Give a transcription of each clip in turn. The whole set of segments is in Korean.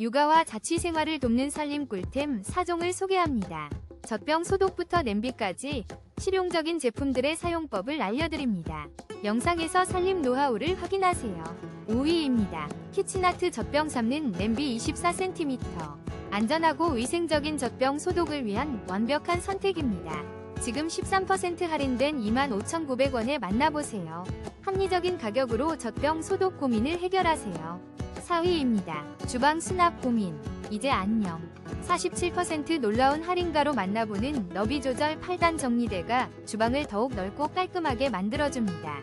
육아와 자취 생활을 돕는 살림 꿀템 4종을 소개합니다. 젖병 소독부터 냄비까지 실용적인 제품들의 사용법을 알려드립니다. 영상에서 살림 노하우를 확인하세요. 5위입니다. 키친아트 젖병 삶는 냄비 24cm. 안전하고 위생적인 젖병 소독을 위한 완벽한 선택입니다. 지금 13% 할인된 25,900원에 만나보세요. 합리적인 가격으로 젖병 소독 고민을 해결하세요. 4위입니다. 주방 수납 고민. 이제 안녕. 47% 놀라운 할인가로 만나보는 너비 조절 8단 정리대가 주방을 더욱 넓고 깔끔하게 만들어줍니다.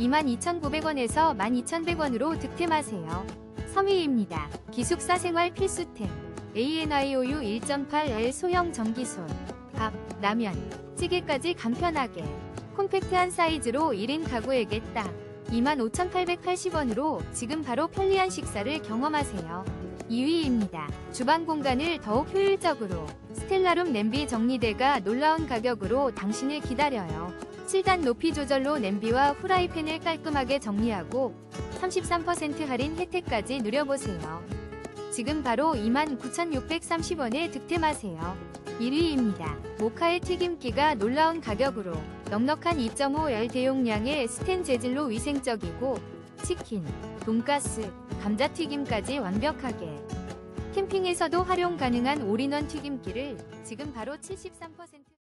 22,900원에서 12,100원으로 득템하세요. 3위입니다. 기숙사 생활 필수템. ANIOU 1.8L 소형 전기손. 밥, 라면, 찌개까지 간편하게. 콤팩트한 사이즈로 1인 가구에게 딱. 25,880원으로 지금 바로 편리한 식사를 경험하세요. 2위입니다. 주방 공간을 더욱 효율적으로. 스텔라룸 냄비 정리대가 놀라운 가격으로 당신을 기다려요. 7단 높이 조절로 냄비와 후라이팬을 깔끔하게 정리하고 33% 할인 혜택까지 누려보세요. 지금 바로 29,630원에 득템하세요. 1위입니다. 모카의 튀김기가 놀라운 가격으로 넉넉한 2.5L 대용량의 스텐 재질로 위생적이고 치킨, 돈가스, 감자튀김까지 완벽하게. 캠핑에서도 활용 가능한 올인원 튀김기를 지금 바로 73%